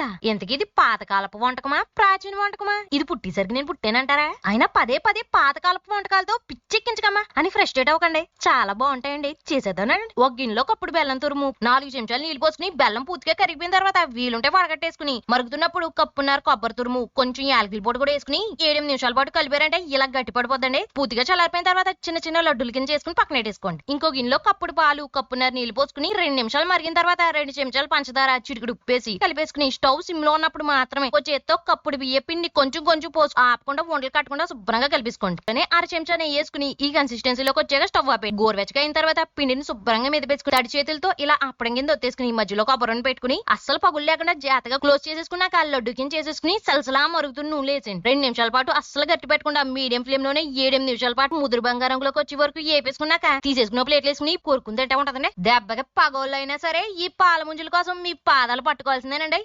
నీళ్ళ ఇంతకీ ఇది పాతకాలపు వంటకమా? ప్రాచీన వంటకమా? ఇది పుట్టేసరికి నేను పుట్టానంటారా? అయినా పదే పదే పాతకాలపు వంటకాలతో పిచ్చెక్కించకమ్మా. అని ఫ్రస్ట్రేట్ అవ్వకండి. చాలా బాగుంటాయండి. చేసేద్దానండి ఒక గిన్నెలో కప్పుడు బెల్లం తురుము నాలుగు చెంచాలు నీళ్ళు పోసుకుని బెల్లం పూర్తిగా కరిగిపోయిన తర్వాత వీలుంటే వడగట్టేసుకుని మరుగుతున్నప్పుడు కప్పున్నర కొబ్బరి తురుము కొంచెం యాలకిల పొడి కూడా వేసుకుని ఏడు నిమిషాల పాటు కలిపారంటే ఇలా గట్టి పడిపోద్దండి. పూర్తిగా చల్లారిపోయిన తర్వాత చిన్న చిన్న లడ్డుల కింద చేసుకుని పక్కన పెట్టేసుకోండి. ఇంకో గిన్నెలో కప్పుడు పాలు కప్పున్నర నీళ్ళు పోసుకుని రెండు నిమిషాలు మరిగిన తర్వాత రెండు చెంచాలు పంచదార చిటికుడు ఉప్పేసి కలిపేసుకుని స్టవ్ సిమ్లో ఉన్నప్పుడు మాత్రమే ఒక చేత్తో కప్పుడు బియ్య పిండి కొంచెం కొంచెం పోసు ఆపకుండా వంటలు కట్టకుండా శుభ్రంగా కలిపించుకోండి కానీ అర చెంచా నెయ్యి వేసుకుని ఈ కన్సిస్టెన్సీలోకి వచ్చాక స్టవ్ ఆపేయండి. గోరువెచ్చగా అయిన తర్వాత పిండిని శుభ్రంగా మెదిపేసుకుని తడి చేతులతో ఇలా అప్పడం కింద ఒత్తేసుకుని మధ్యలో కొబ్బరిని పెట్టుకుని అస్సలు పగులు లేకుండా జాతగా క్లోజ్ చేసేసుకుని ఆ లడ్డు కింద చేసేసుకుని సలసలా మరుగుతున్న నూనె వేసేయండి రెండు నిమిషాల పాటు అస్సలు గట్టి పెట్టకుండా మీడియం ఫ్లేమ్లోనే ఏడెనిమిది నిమిషాల పాటు ముదురు బంగారంలోకి వచ్చే వరకు ఏపేసుకున్నాక తీసేసుకున్న ప్లేట్లు వేసుకుని కూరుకుని తింటా ఉంటదండి. దెబ్బకి పగోళ్ళు అయినా సరే ఈ పాల ముంజుల కోసం మీ పాదాలు పట్టుకోవాల్సిందేనండి.